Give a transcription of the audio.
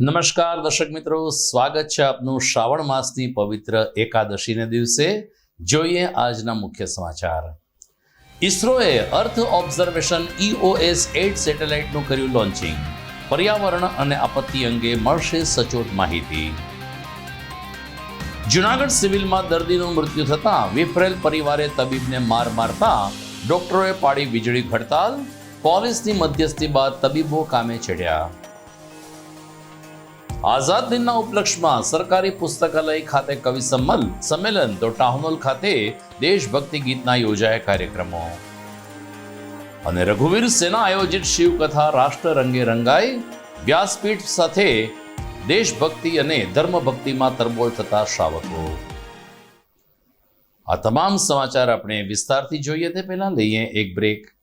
નમસ્કાર દર્શક મિત્રો, સ્વાગત છે આપનું શ્રાવણ માસની પવિત્ર એકાદશીને દિવસે. જોઈએ આજના મુખ્ય સમાચાર. ઇસરોએ અર્થ ઓબ્ઝર્વેશન ઇઓએસ એટ સેટેલાઇટનું કર્યું લોન્ચિંગ પર્યાવરણ અને આપત્તિ અંગે મળશે સચોટ માહિતી. જુનાગઢ સિવિલમાં દર્દીનું મૃત્યુ થતાં વિફરેલ પરિવારે તબીબને માર મારતા ડોક્ટરોએ પાડી વીજળી હડતાલ. પોલીસની મધ્યસ્થી બાદ તબીબો કામે ચડ્યા. આઝાદ દિનના ઉપલક્ષમાં સરકારી પુસ્તકાલય ખાતે કવિ સંમલ સંમેલન તો ટાઉનહોલ ખાતે દેશભક્તિ ગીતના યોજાયા કાર્યક્રમો. અને રઘુવીર સેના આયોજિત શિવકથા રાષ્ટ્ર રંગે રંગાઈ, વ્યાસપીઠ સાથે દેશભક્તિ અને ધર્મભક્તિમાં તરબોળ થતા શ્રાવકો. આ તમામ સમાચાર આપણે વિસ્તારથી જોઈએ તે પહેલાં લઈએ એક બ્રેક.